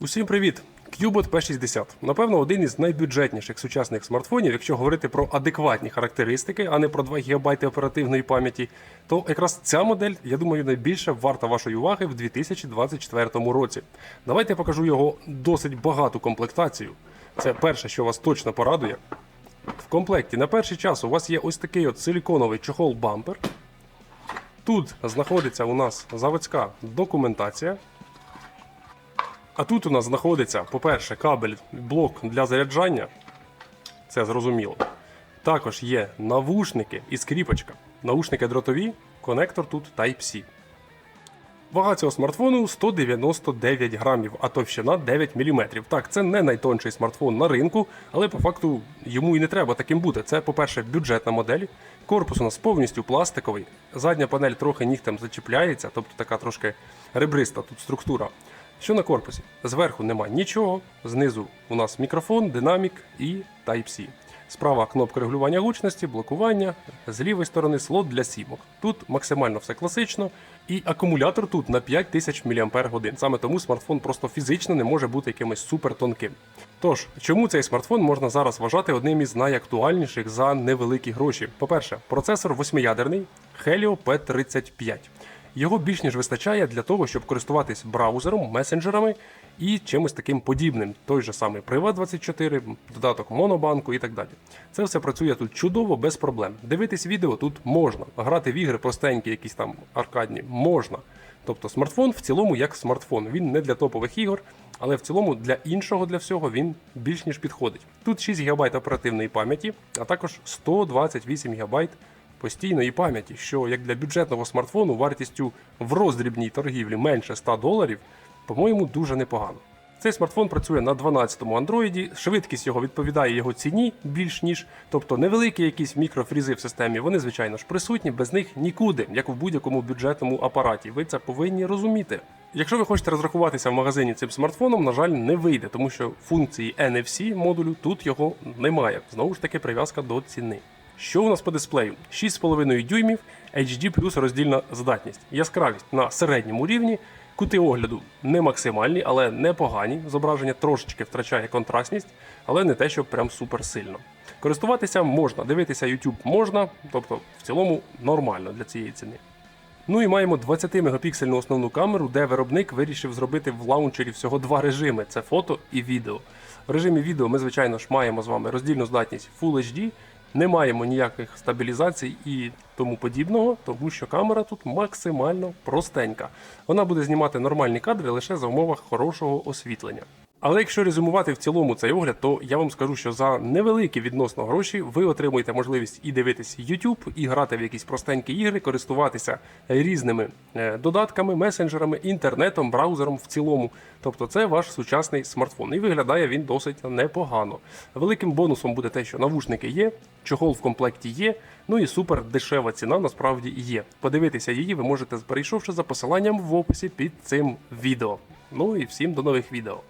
Усім привіт! Qbot P60. Напевно, один із найбюджетніших сучасних смартфонів, якщо говорити про адекватні характеристики, а не про 2 ГБ оперативної пам'яті, то якраз ця модель, я думаю, найбільше варта вашої уваги в 2024 році. Давайте я покажу його досить багату комплектацію. Це перше, що вас точно порадує. В комплекті на перший час у вас є ось такий от силіконовий чохол-бампер. Тут знаходиться у нас заводська документація. А тут у нас знаходиться, по-перше, кабель, блок для заряджання. Це зрозуміло. Також є навушники і скріпочка. Навушники дротові, конектор тут Type-C. Вага цього смартфону 199 грамів, а товщина 9 мм. Так, це не найтонший смартфон на ринку, але по факту йому і не треба таким бути. Це, по-перше, бюджетна модель. Корпус у нас повністю пластиковий. Задня панель трохи нігтем зачіпляється, тобто така трошки ребриста тут структура. Що на корпусі? Зверху нема нічого, знизу у нас мікрофон, динамік і Type-C. Справа кнопка регулювання гучності, блокування, з лівої сторони слот для сімок. Тут максимально все класично, і акумулятор тут на 5000 мАч. Саме тому смартфон просто фізично не може бути якимось супер тонким. Тож, чому цей смартфон можна зараз вважати одним із найактуальніших за невеликі гроші? По-перше, процесор восьмиядерний Helio P35. Його більш ніж вистачає для того, щоб користуватись браузером, месенджерами і чимось таким подібним. Той же самий Privat24, додаток Монобанку і так далі. Це все працює тут чудово, без проблем. Дивитись відео тут можна, грати в ігри простенькі, якісь там аркадні, можна. Тобто смартфон в цілому як смартфон. Він не для топових ігор, але в цілому для іншого для всього він більш ніж підходить. Тут 6 ГБ оперативної пам'яті, а також 128 ГБ постійної пам'яті, що як для бюджетного смартфону вартістю в роздрібній торгівлі менше 100 доларів, по-моєму, дуже непогано. Цей смартфон працює на 12-му андроїді, швидкість його відповідає його ціні більш ніж, тобто невеликі якісь мікрофрізи в системі, вони звичайно ж присутні, без них нікуди, як в будь-якому бюджетному апараті. Ви це повинні розуміти. Якщо ви хочете розрахуватися в магазині цим смартфоном, на жаль, не вийде, тому що функції NFC модулю тут його немає. Знову ж таки, прив'язка до ціни. Що у нас по дисплею? 6,5 дюймів, HD плюс роздільна здатність. Яскравість на середньому рівні. Кути огляду не максимальні, але непогані. Зображення трошечки втрачає контрастність, але не те, що прям супер сильно. Користуватися можна, дивитися YouTube можна, тобто в цілому нормально для цієї ціни. Ну і маємо 20-мегапіксельну основну камеру, де виробник вирішив зробити в лаунчері всього два режими: це фото і відео. В режимі відео ми, звичайно ж, маємо з вами роздільну здатність Full HD, не маємо ніяких стабілізацій і тому подібного, тому що камера тут максимально простенька. Вона буде знімати нормальні кадри лише за умовах хорошого освітлення. Але якщо резюмувати в цілому цей огляд, то я вам скажу, що за невеликі відносно гроші ви отримуєте можливість і дивитись YouTube, і грати в якісь простенькі ігри, користуватися різними е, додатками, месенджерами, інтернетом, браузером в цілому. Тобто це ваш сучасний смартфон. І виглядає він досить непогано. Великим бонусом буде те, що навушники є, чохол в комплекті є. Ну і супер дешева ціна насправді є. Подивитися її ви можете, перейшовши за посиланням в описі під цим відео. Ну і всім до нових відео.